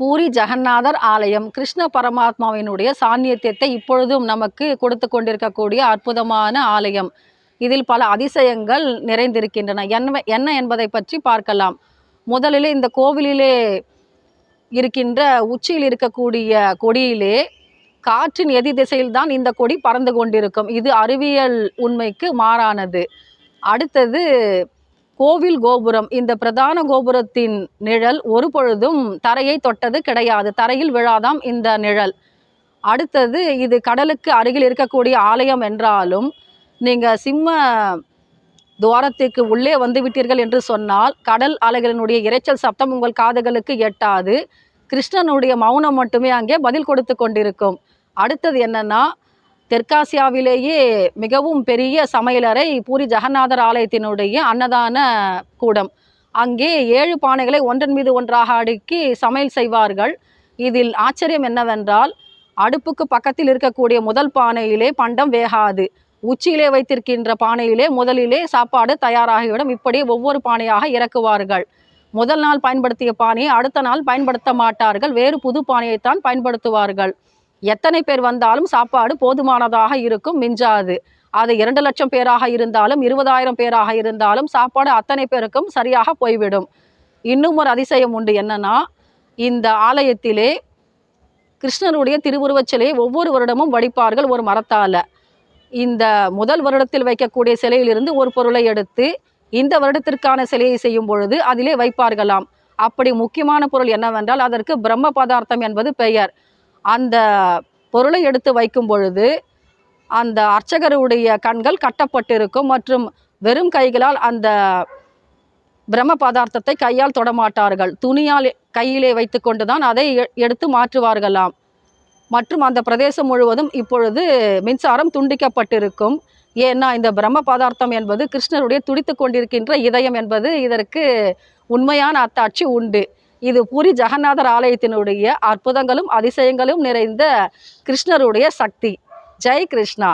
பூரி ஜெகநாதர் ஆலயம். கிருஷ்ண பரமாத்மாவினுடைய சாநியத்தியத்தை இப்பொழுதும் நமக்கு கொடுத்து கொண்டிருக்கக்கூடிய அற்புதமான ஆலயம். இதில் பல அதிசயங்கள் நிறைந்திருக்கின்றன. என்ன என்ன என்பதை பற்றி பார்க்கலாம். முதலிலே இந்த கோவிலிலே இருக்கின்ற உச்சியில் இருக்கக்கூடிய கொடியிலே காற்றின் எதி திசையில்தான் இந்த கொடி பறந்து கொண்டிருக்கும். இது அறிவியல் உண்மைக்கு மாறானது. அடுத்தது கோவில் கோபுரம் இந்த பிரதான கோபுரத்தின் நிழல் ஒரு பொழுதும் தரையை தொட்டது கிடையாது. தரையில் விழாதாம் இந்த நிழல். அடுத்தது இது கடலுக்கு அருகில் இருக்கக்கூடிய ஆலயம் என்றாலும் நீங்கள் சிம்ம துவாரத்திற்கு உள்ளே வந்து விட்டீர்கள் என்று சொன்னால் கடல் அலைகளினுடைய இரைச்சல் சப்தம் உங்கள் காதுகளுக்கு எட்டாது. கிருஷ்ணனுடைய மௌனம் மட்டுமே அங்கே பதில் கொடுத்து கொண்டிருக்கும். அடுத்தது என்னன்னா தெற்காசியாவிலேயே மிகவும் பெரிய சமையலறை பூரி ஜெகநாதர் ஆலயத்தினுடைய அன்னதான கூடம். அங்கே ஏழு பானைகளை ஒன்றன் மீது ஒன்றாக அடுக்கி சமையல் செய்வார்கள். இதில் ஆச்சரியம் என்னவென்றால் அடுப்புக்கு பக்கத்தில் இருக்கக்கூடிய முதல் பானையிலே பண்டம் வேகாது. உச்சியிலே வைத்திருக்கின்ற பானையிலே முதலிலே சாப்பாடு தயாராகிவிடும். இப்படி ஒவ்வொரு பானையாக இறக்குவார்கள். முதல் நாள் பயன்படுத்திய பானையை அடுத்த நாள் பயன்படுத்த மாட்டார்கள். வேறு புது பானையைத்தான் பயன்படுத்துவார்கள். எத்தனை பேர் வந்தாலும் சாப்பாடு போதுமானதாக இருக்கும் மிஞ்சாது. அது இரண்டு லட்சம் பேராக இருந்தாலும் இருபதாயிரம் பேராக இருந்தாலும் சாப்பாடு அத்தனை பேருக்கும் சரியாக போய்விடும். இன்னும் ஒரு அதிசயம் உண்டு என்னன்னா இந்த ஆலயத்திலே கிருஷ்ணருடைய திருவுருவச் சிலையை ஒவ்வொரு வருடமும் வடிப்பார்கள் ஒரு மரத்தால். இந்த முதல் வருடத்தில் வைக்கக்கூடிய சிலையிலிருந்து ஒரு பொருளை எடுத்து இந்த வருடத்திற்கான சிலையை செய்யும் பொழுது அதிலே வைப்பார்களாம். அப்படி முக்கியமான பொருள் என்னவென்றால் அதற்கு பிரம்ம பதார்த்தம் என்பது பெயர். அந்த பொருளை எடுத்து வைக்கும் பொழுது அந்த அர்ச்சகருடைய கண்கள் கட்டப்பட்டிருக்கும் மற்றும் வெறும் கைகளால் அந்த பிரம்ம பதார்த்தத்தை கையால் தொடமாட்டார்கள் துணியால் கையிலே வைத்துக்கொண்டு தான் அதை எ- எடுத்து மாற்றுவார்களாம். மற்றும் அந்த பிரதேசம் முழுவதும் இப்பொழுது மின்சாரம் துண்டிக்கப்பட்டிருக்கும். ஏன்னா இந்த பிரம்ம பதார்த்தம் என்பது கிருஷ்ணருடைய துடித்து கொண்டிருக்கின்ற இதயம் என்பது இதற்கு உண்மையான அத்தாட்சி உண்டு. இது பூரி ஜெகநாதர் ஆலயத்தினுடைய அற்புதங்களும் அதிசயங்களும் நிறைந்த கிருஷ்ணருடைய சக்தி. ஜெய் கிருஷ்ணா.